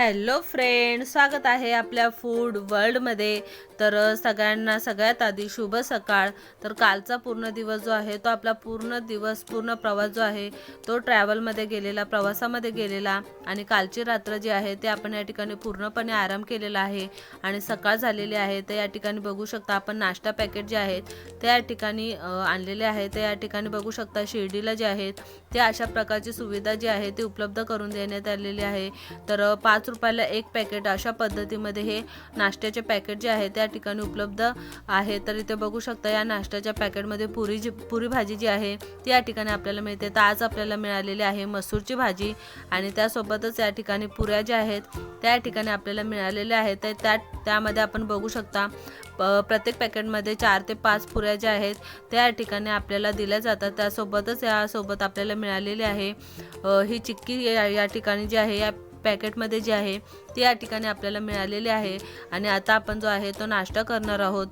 Hello friend स्वागत आहे आपल्या फूड वर्ल्डमध्ये. तर सगळ्यांना सगळ्यात आधी शुभ सकाळ. तर कालचा पूर्ण दिवस जो आहे तो आपला पूर्ण दिवस पूर्ण प्रवास जो आहे तो ट्रॅव्हलमध्ये गेलेला प्रवासामध्ये गेलेला. आणि कालची रात्र जी आहे ते आपण या ठिकाणी पूर्णपणे आराम केलेला आहे. आणि सकाळ झालेली आहे तर या ठिकाणी बघू शकता आपण नाश्ता पॅकेट जे आहेत ते या ठिकाणी आणलेले आहे ते या ठिकाणी बघू शकता शिर्डीला जे आहेत ते अशा प्रकारची सुविधा जी आहे ती उपलब्ध करून देण्यात आलेली आहे. तर पाच रुपयाला एक पॅकेट अशा पद्धतीमध्ये हे नाश्त्याचे पॅकेट जे आहे त्या ठिकाणी उपलब्ध आहे. तर इथे बघू शकता या नाश्त्याच्या पॅकेटमध्ये पुरी जी पुरी भाजी जी आहे ती या ठिकाणी आपल्याला मिळते. तर आज आपल्याला मिळालेली आहे मसूरची भाजी आणि त्यासोबतच या ठिकाणी पुऱ्या ज्या आहेत त्या ठिकाणी आपल्याला मिळालेल्या आहेत. तर त्या त्यामध्ये आपण बघू शकता प- प्रत्येक पॅकेटमध्ये चार ते पाच पुऱ्या ज्या आहेत त्या ठिकाणी आपल्याला दिल्या जातात. त्यासोबतच यासोबत आपल्याला मिळालेली आहे ही चिक्की या या ठिकाणी जी आहे या पॅकेटमध्ये जी आहे ती या ठिकाणी आपल्याला मिळालेली आहे. आणि आता आपण जो आहे तो नाश्ता करणार आहोत.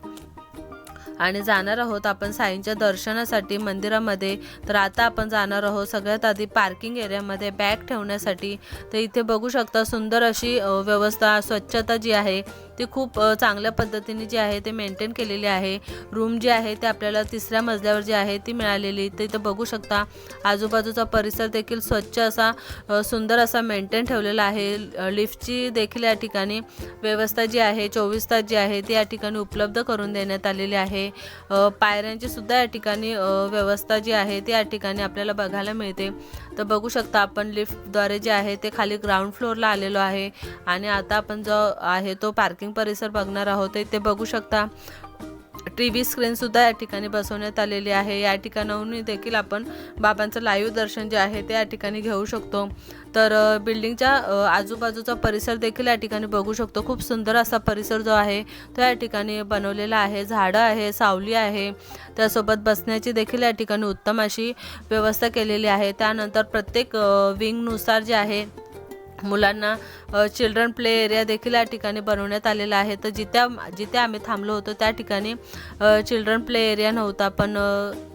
आणि जाणार आहोत आपण साईंच्या दर्शनासाठी मंदिरामध्ये. तर आता आपण जाणार आहोत सगळ्यात आधी पार्किंग एरियामध्ये बॅग ठेवण्यासाठी. तर इथे बघू शकता सुंदर अशी व्यवस्था स्वच्छता जी आहे ती खूप चांगल्या पद्धतीने जी आहे ते मेंटेन केलेली आहे. रूम जे आहे ते आपल्याला तिसऱ्या मजल्यावर जी आहे ती मिळालेली. ते इथं बघू शकता आजूबाजूचा परिसर देखील स्वच्छ असा सुंदर असा मेंटेन ठेवलेला आहे. लिफ्टची देखील या ठिकाणी व्यवस्था जी आहे चोवीस तास जी आहे ती या ठिकाणी उपलब्ध करून देण्यात आलेली आहे. पायऱ्यांची सुद्धा या ठिकाणी व्यवस्था जी आहे ती या ठिकाणी आपल्याला बघायला मिळते. तर बघू शकता आपण लिफ्टद्वारे जे आहे ते खाली ग्राउंड फ्लोअरला आलेलो आहे. आणि आता आपण जो आहे तो पार्किंग परिसर बघणार आहोत ते बघू शकता. टी व्ही स्क्रीनसुद्धा या ठिकाणी बसवण्यात आलेली आहे. या ठिकाणाहून देखील आपण बाबांचं लाईव्ह दर्शन जे आहे ते या ठिकाणी घेऊ शकतो. तर बिल्डिंगच्या आजूबाजूचा परिसर देखील या ठिकाणी बघू शकतो. खूप सुंदर असा परिसर जो आहे तो या ठिकाणी बनवलेला आहे. झाडं आहे सावली आहे. त्यासोबत बसण्याची देखील या ठिकाणी उत्तम अशी व्यवस्था केलेली आहे. त्यानंतर प्रत्येक विंगनुसार जे आहे मुलांना चिल्ड्रन प्ले एरिया देखील या ठिकाणी बनवण्यात आलेला आहे. तर जिथे जिथे आम्ही थांबलो होतो त्या ठिकाणी चिल्ड्रन प्ले एरिया नव्हता. पण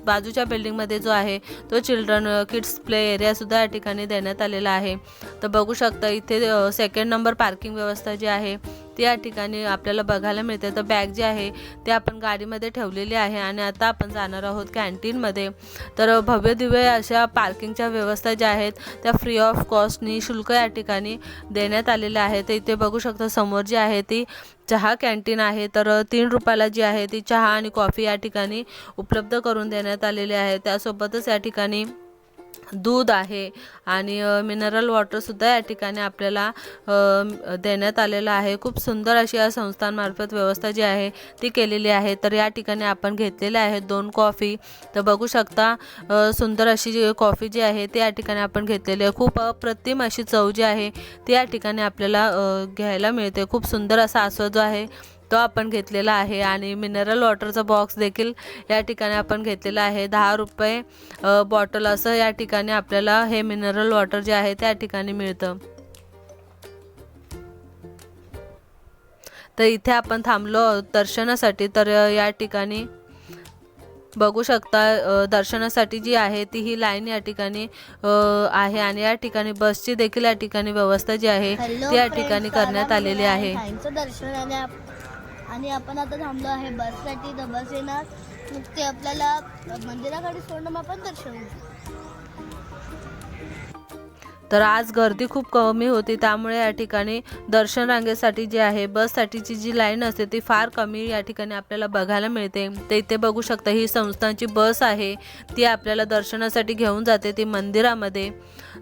बाजूच्या बिल्डिंगमध्ये जो आहे तो चिल्ड्रन किड्स प्ले एरियासुद्धा या ठिकाणी देण्यात आलेला आहे. तर बघू शकता इथे सेकंड नंबर पार्किंग व्यवस्था जी आहे त्या या ठिकाणी आपल्याला बघायला मिळते. तर बॅग जी आहे ते आपण गाडीमध्ये ठेवलेली आहे आणि आता आपण जाणार आहोत कॅन्टीनमध्ये तर भव्य दिव्य अशा पार्किंगच्या व्यवस्था ज्या आहेत त्या फ्री ऑफ कॉस्ट निशुल्क या ठिकाणी देण्यात आलेल्या आहेत. तर इथे बघू शकता समोर जी आहे ती चहा कॅन्टीन आहे. तर तीन रुपयाला जी आहे ती चहा आणि कॉफी या ठिकाणी उपलब्ध करून देण्यात आलेली आहे. त्यासोबतच या ठिकाणी दूध आहे आणि मिनरल वॉटरसुद्धा या ठिकाणी आपल्याला देण्यात आलेलं आहे. खूप सुंदर अशी या संस्थांमार्फत व्यवस्था जी आहे ती केलेली आहे. तर या ठिकाणी आपण घेतलेल्या आहेत दोन कॉफी तर बघू शकता सुंदर अशी जी कॉफी जी आहे ती या ठिकाणी आपण घेतलेली आहे. खूप अप्रतिम अशी चव जी आहे ती या ठिकाणी आपल्याला घ्यायला मिळते. खूप सुंदर असा आस्वाद जो आहे तो आपण घेतलेला आहे आणि मिनरल वॉटरचा बॉक्स देखील या ठिकाणी आपण घेतलेला आहे. दहा रुपये बॉटल असं या ठिकाणी आपल्याला हे मिनरल वॉटर जे आहे त्या ठिकाणी मिळतं. तर इथे आपण थांबलो दर्शनासाठी तर या ठिकाणी बघू शकता दर्शनासाठी जी आहे ती ही लाईन या ठिकाणी आहे आणि या ठिकाणी बसची देखील या ठिकाणी व्यवस्था जी आहे ती या ठिकाणी करण्यात आलेली आहे. आणि आपण आता थांबलो आहे बससाठी. तर बस येणार. मग ते आपल्याला मंदिराकडे सोडणं मग आपण दर्शन तर आज गर्दी खूप कमी होती त्यामुळे या ठिकाणी दर्शन रांगेसाठी जी आहे बससाठीची जी लाईन असते ती फार कमी या ठिकाणी आपल्याला बघायला मिळते. ते इथे बघू शकता ही संस्थांची बस आहे ती आपल्याला दर्शनासाठी घेऊन जाते ती मंदिरामध्ये.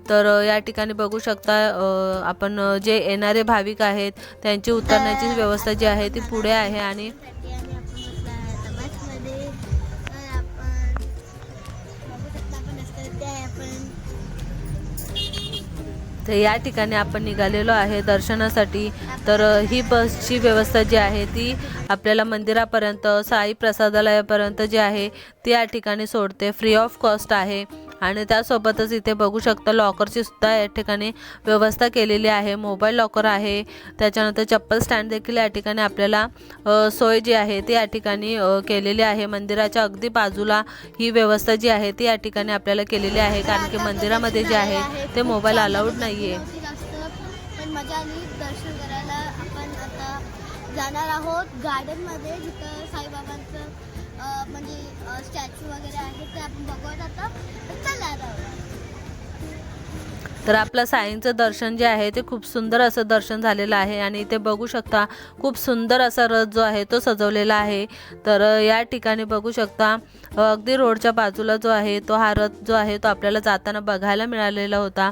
तर या ठिकाणी बघू शकता आपण जे येणारे भाविक आहेत त्यांची उतरण्याची व्यवस्था जी आहे ती पुढे आहे आणि तर या ठिकाणी आपण निघालेलो आहे दर्शनासाठी. तर ही बसची व्यवस्था जी आहे ती आपल्याला मंदिरापर्यंत साई प्रसादालयापर्यंत जी आहे ती या ठिकाणी सोडते. फ्री ऑफ कॉस्ट आहे. आणि त्यासोबतच इथे बघू शकता लॉकरची सुद्धा या ठिकाणी व्यवस्था केलेली आहे. मोबाईल लॉकर आहे. त्याच्यानंतर चप्पल स्टँड देखील या ठिकाणी आपल्याला सोय जी आहे ती या ठिकाणी केलेली आहे. मंदिराच्या अगदी बाजूला ही व्यवस्था जी आहे ती या ठिकाणी आपल्याला केलेली आहे. कारण की मंदिरामध्ये जे आहे ते मोबाईल अलाउड नाही आहे मजा आली. दर्शन करायला आपण आता जाणार आहोत. गार्डनमध्ये जिथं साईबाबांचं म्हणजे स्टॅच्यू वगैरे आहे ते आपण बघत आता. तर चला तर आपलं साईंचं दर्शन जे आहे ते खूप सुंदर असं दर्शन झालेलं आहे आणि इथे बघू शकता खूप सुंदर असा रथ जो आहे तो सजवलेला आहे. तर या ठिकाणी बघू शकता अगदी रोडच्या बाजूला जो आहे तो हा रथ जो आहे तो आपल्याला जाताना बघायला मिळालेला होता.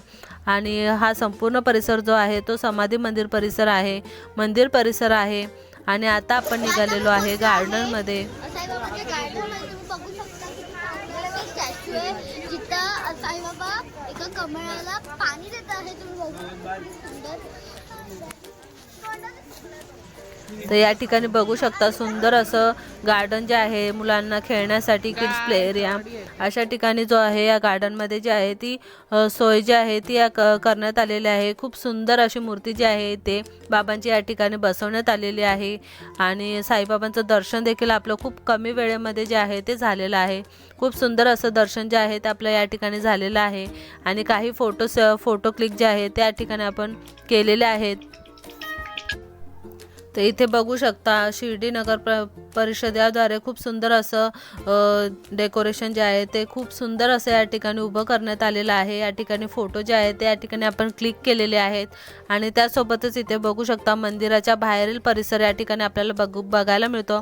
आणि हा संपूर्ण परिसर जो आहे तो समाधी मंदिर परिसर आहे. मंदिर परिसर आहे. आणि आता आपण निघालेलो आहे गार्डनमध्ये. साईबाबाच्या जिथं साईबाबा एका कमळाला पाणी देत आहे तुम्ही तर या ठिकाणी बघू शकता सुंदर असं गार्डन जे आहे मुलांना खेळण्यासाठी किड्स प्ले एरिया अशा ठिकाणी जो आहे या गार्डनमध्ये जी आहे ती सोय जी आहे ती या करण्यात आलेली आहे. खूप सुंदर अशी मूर्ती जी आहे ते बाबांची या ठिकाणी बसवण्यात आलेली आहे. आणि साईबाबांचं दर्शन देखील आपलं खूप कमी वेळेमध्ये जे आहे ते झालेलं आहे. खूप सुंदर असं दर्शन जे आहे ते आपलं या ठिकाणी झालेलं आहे. आणि काही फोटोस फोटो क्लिक जे आहे त्या ठिकाणी आपण केलेले आहेत. तर इथे बघू शकता शिर्डी नगर प्र परिषदेद्वारे खूप सुंदर असं अ, डेकोरेशन जे आहे ते खूप सुंदर असं या ठिकाणी उभं करण्यात आलेलं आहे. या ठिकाणी फोटो जे आहेत ते या ठिकाणी आपण क्लिक केलेले आहेत. आणि त्यासोबतच इथे बघू शकता मंदिराच्या बाहेरील परिसर या ठिकाणी आपल्याला बघू बघायला मिळतो.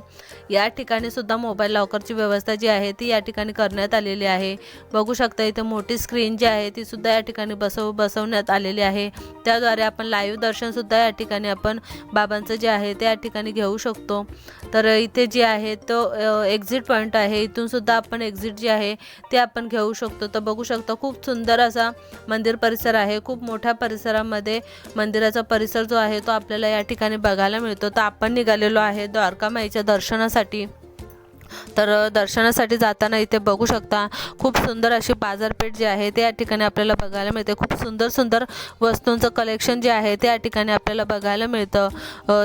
या ठिकाणी सुद्धा मोबाईल लॉकरची व्यवस्था जी आहे ती या ठिकाणी करण्यात आलेली आहे. बघू शकता इथे मोठी स्क्रीन जी आहे ती सुद्धा या ठिकाणी बसव बसवण्यात आलेली आहे. त्याद्वारे आपण लाईव्ह दर्शन सुद्धा या ठिकाणी आपण बाबांचं जे आहे ते या ठिकाणी घेऊ शकतो. तर इथे जे आहे तो एक्झिट पॉईंट आहे. इथून सुद्धा आपण एक्झिट जे आहे ते आपण घेऊ शकतो. तर बघू शकतो खूप सुंदर असा मंदिर परिसर आहे. खूप मोठ्या परिसरामध्ये मंदिराचा परिसर जो आहे तो आपल्याला या ठिकाणी बघायला मिळतो. तर आपण निघालेलो आहे द्वारकामाईच्या दर्शनासाठी. तर दर्शनासाठी जाताना इथे बघू शकता खूप सुंदर अशी बाजारपेठ जी आहे ते या ठिकाणी आपल्याला बघायला मिळते. खूप सुंदर सुंदर वस्तूंचं कलेक्शन जे आहे ते या ठिकाणी आपल्याला बघायला मिळतं.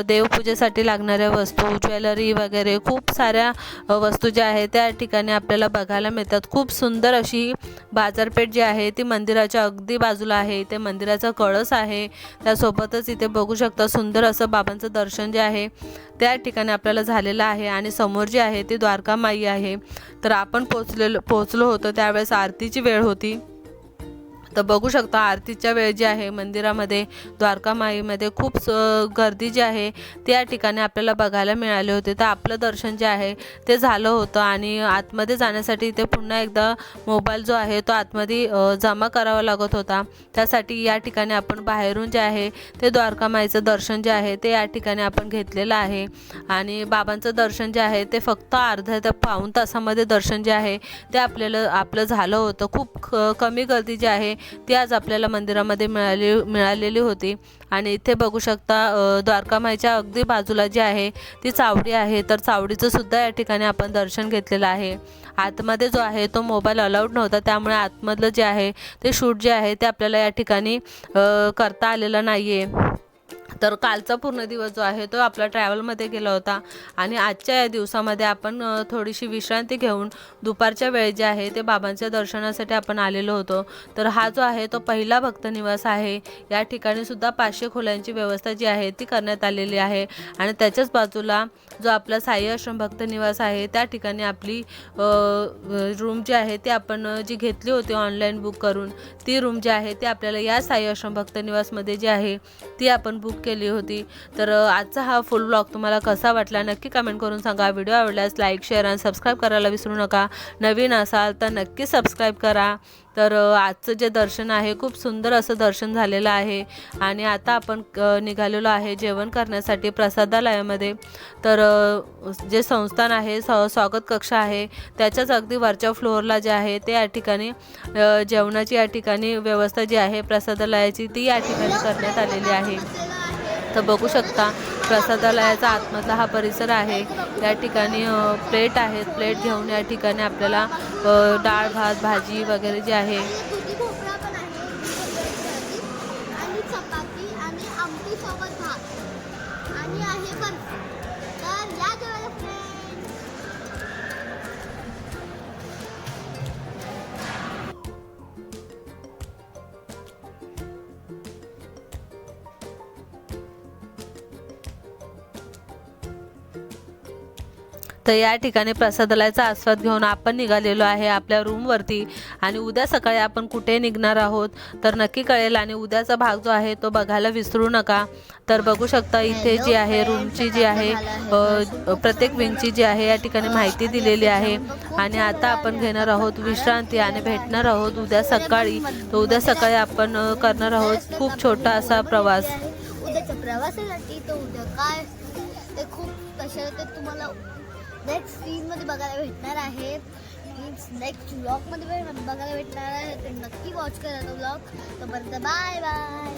देवपूजेसाठी लागणाऱ्या वस्तू ज्वेलरी वगैरे खूप साऱ्या वस्तू ज्या आहेत त्या ठिकाणी आपल्याला बघायला मिळतात. खूप सुंदर अशी बाजारपेठ जी आहे ती मंदिराच्या अगदी बाजूला आहे. इथे मंदिराचा कळस आहे. त्यासोबतच इथे बघू शकता सुंदर असं बाबांचं दर्शन जे आहे त्या ठिकाणी आपल्याला झालेलं आहे. आणि समोर जे आहे ते द्वार माई आहे. तर आपण पोचलेलो पोचलो होतो त्यावेळेस आरतीची वेळ होती. तर बघू शकता आरतीच्या वेळ जी आहे मंदिरामध्ये द्वारका माईमध्ये खूप स- गर्दी जी आहे ते या ठिकाणी आपल्याला बघायला मिळाले होते. तर आपलं दर्शन जे आहे ते झालं होतं आणि आतमध्ये जाण्यासाठी इथे पुन्हा एकदा मोबाईल जो आहे तो आतमध्ये जमा करावा लागत होता. त्यासाठी या ठिकाणी आपण बाहेरून जे आहे ते द्वारका माईचं दर्शन जे आहे ते या ठिकाणी आपण घेतलेलं आहे. आणि बाबांचं दर्शन जे आहे ते फक्त अर्ध्या ते पाऊण तासामध्ये दर्शन जे आहे ते आपल्याला आपलं झालं होतं. खूप क कमी गर्दी जी आहे ती आज आपल्याला मंदिरामध्ये मिळाली मिळालेली होती. आणि इथे बघू शकता द्वारका द्वारकामाईच्या अगदी बाजूला जी आहे ती चावडी आहे. तर चावडीचं सुद्धा या ठिकाणी आपण दर्शन घेतलेलं आहे. आतमध्ये जो आहे तो मोबाईल अलाउड नव्हता. त्यामुळे आतमधलं जे आहे ते शूट जे आहे ते आपल्याला या ठिकाणी करता आलेलं नाही आहे तर कालचा पूर्ण दिवस जो आहे तो आपला ट्रॅव्हलमध्ये गेला होता. आणि आजच्या या दिवसामध्ये आपण थोडीशी विश्रांती घेऊन दुपारच्या वेळ जे आहे ते बाबांच्या दर्शनासाठी आपण आलेलो होतो. तर हा जो आहे तो पहिला भक्त निवास आहे. या ठिकाणी सुद्धा पाचशे खोल्यांची व्यवस्था जी आहे ती करण्यात आलेली आहे. आणि त्याच्याच बाजूला जो आपला साई आश्रम भक्त निवास आहे त्या ठिकाणी आपली रूम जी आहे ती आपण जी घेतली होती ऑनलाईन बुक करून ती रूम जी आहे ती आपल्याला या साई आश्रम भक्त निवासमध्ये जी आहे ती आपण बुक केली होती. तर आजचा हा फुल ब्लॉग तुम्हाला कसा वाटला नक्की कमेंट करून सांगा. व्हिडिओ आवडल्यास लाईक शेअर आणि सबस्क्राईब करायला विसरू नका. नवीन असाल तर नक्की सबस्क्राईब करा. तर आजचं जे दर्शन आहे खूप सुंदर असं दर्शन झालेलं आहे. आणि आता आपण निघालेलो आहे जेवण करण्यासाठी प्रसादालयामध्ये. तर जे संस्थान आहे स स्वागत कक्ष आहे त्याच्याच अगदी वरच्या फ्लोअरला जे आहे ते या ठिकाणी जेवणाची या ठिकाणी व्यवस्था जी आहे प्रसादालयाची ती या ठिकाणी करण्यात आलेली आहे. तर बघू शकता प्रसादालयाचा आतमधला हा परिसर आहे. या ठिकाणी प्लेट आहेत. प्लेट घेऊन या ठिकाणी आपल्याला डाळ भात भाजी वगैरे जे आहे. पण आणि आहे तर या ठिकाणी प्रसादालयाचा आस्वाद घेऊन आपण निघालेलो आहे आपल्या रूमवरती आणि उद्या सकाळी आपण कुठे निघणार आहोत? तर नक्की कळेल. आणि उद्याचा भाग जो आहे तो बघायला विसरू नका. तर बघू शकता इथे जी आहे रूमची जी आहे प्रत्येक विंगची जी आहे या ठिकाणी माहिती दिलेली आहे. आणि आता आपण घेणार आहोत विश्रांती आणि भेटणार आहोत उद्या सकाळी. तर उद्या सकाळी आपण करणार आहोत खूप छोटा असा प्रवास. उद्याच्या प्रवासासाठी तर उद्या काय? ते खूप कशा तुम्हाला नेक्स्ट सीनमध्ये बघायला भेटणार आहे. मीन्स नेक्स्ट ब्लॉगमध्ये बघायला भेटणार आहे. तर नक्की वॉच करा तो ब्लॉग तोपर्यंत बाय बाय